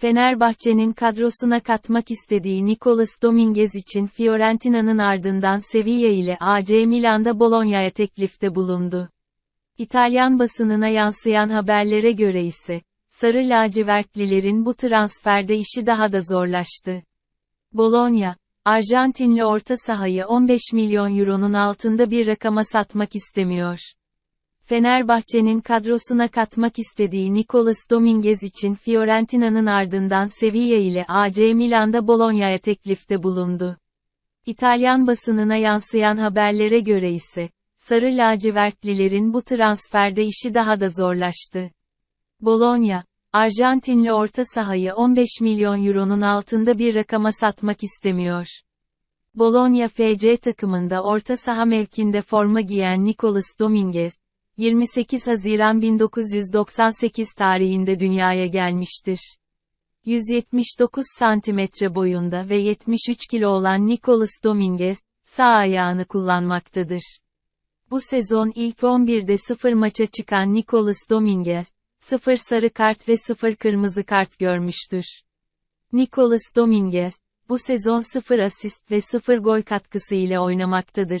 Fenerbahçe'nin kadrosuna katmak istediği Nicolas Dominguez için Fiorentina'nın ardından Sevilla ile AC Milan'da Bologna'ya teklifte bulundu. İtalyan basınına yansıyan haberlere göre ise, Sarı lacivertlilerin bu transferde işi daha da zorlaştı. Bologna, Arjantinli orta sahayı 15 milyon euronun altında bir rakama satmak istemiyor. Fenerbahçe'nin kadrosuna katmak istediği Nicolas Dominguez için Fiorentina'nın ardından Sevilla ile AC Milan'da Bologna'ya teklifte bulundu. İtalyan basınına yansıyan haberlere göre ise, Sarı lacivertlilerin bu transferde işi daha da zorlaştı. Bologna, Arjantinli orta sahayı 15 milyon euronun altında bir rakama satmak istemiyor. Bologna FC takımında orta saha mevkinde forma giyen Nicolas Dominguez, 28 Haziran 1998 tarihinde dünyaya gelmiştir. 179 santimetre boyunda ve 73 kilo olan Nicolas Dominguez, sağ ayağını kullanmaktadır. Bu sezon ilk 11'de 0 maça çıkan Nicolas Dominguez, 0 sarı kart ve 0 kırmızı kart görmüştür. Nicolas Dominguez, bu sezon 0 asist ve 0 gol katkısı ile oynamaktadır.